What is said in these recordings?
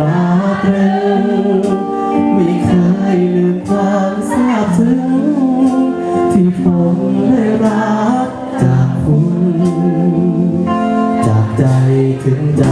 ราตรึงไม่เคยลืมความซาบซึ้งที่ผมได้รักจากคุณ จากใจถึงใจ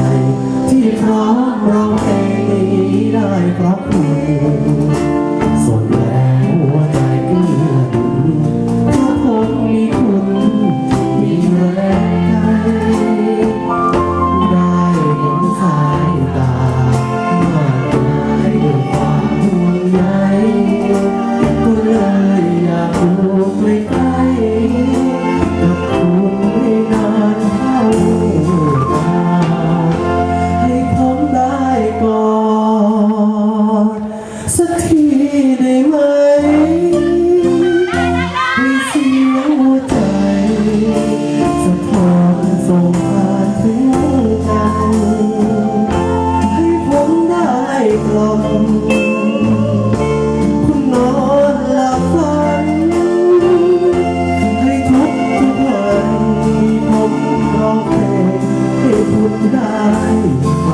night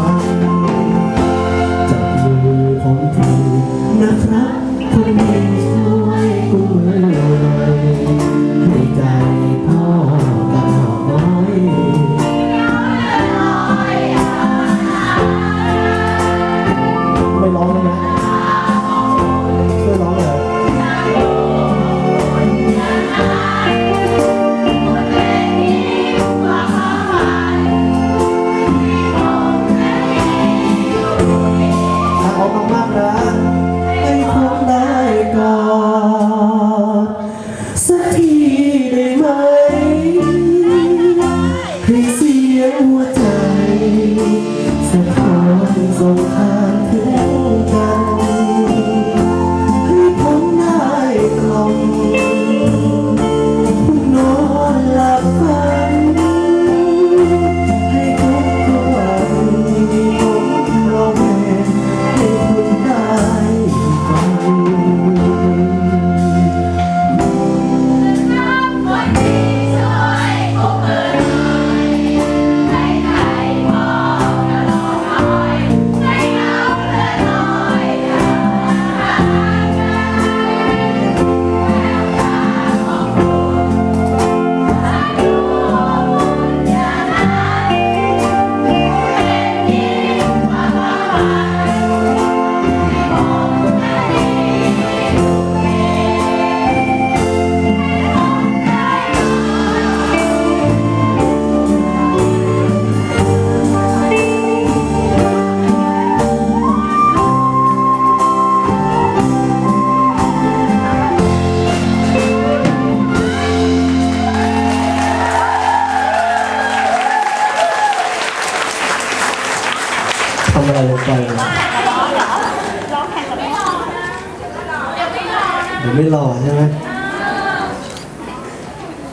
ดี๋ยวไม่รอใช่ไหม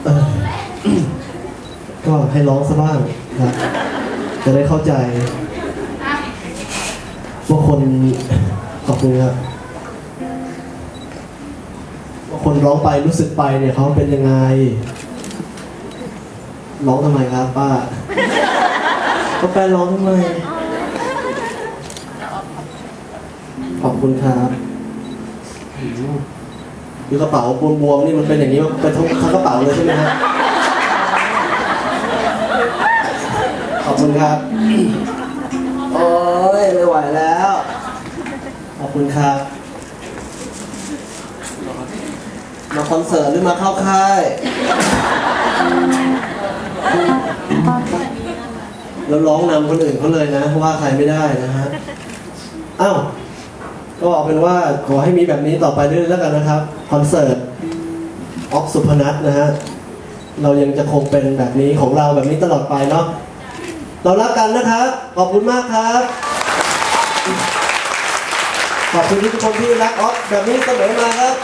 เออ ก็ให้ร้องซะบ้างครับ จะได้เข้าใจว่าคนขอบคุณครับว่าคนร้องไปรู้สึกไปเนี่ยเขาเป็นยังไง ร้องทำไมครับป้าก็แปลร้องทำไม ขอบคุณครับ คือกระเป๋าบวมๆนี่มันเป็นอย่างนี้เป็นทั้งทั้งกระเป๋าเลยใช่ไหมฮะขอบคุณครับ โอ้ยไม่ไหวแล้ว ขอบคุณครับ มาคอนเสิร์ตหรือมาเข้าค่าย แล้วร้องนำคนอื่นเขาเลยนะ ว่าใครไม่ได้นะฮะ อ้าว ก็เอาเป็นว่าขอให้มีแบบนี้ต่อไปเรื่อยๆแล้วกันนะครับคอนเสิร์ตออกสุพนัทนะฮะเรายังจะคงเป็นแบบนี้ของเราแบบนี้ตลอดไปเนาะเรารักกันนะครับ ขอบคุณมากครับ ขอบคุณทุกคนที่รักออฟแบบนี้เสมอมาครับ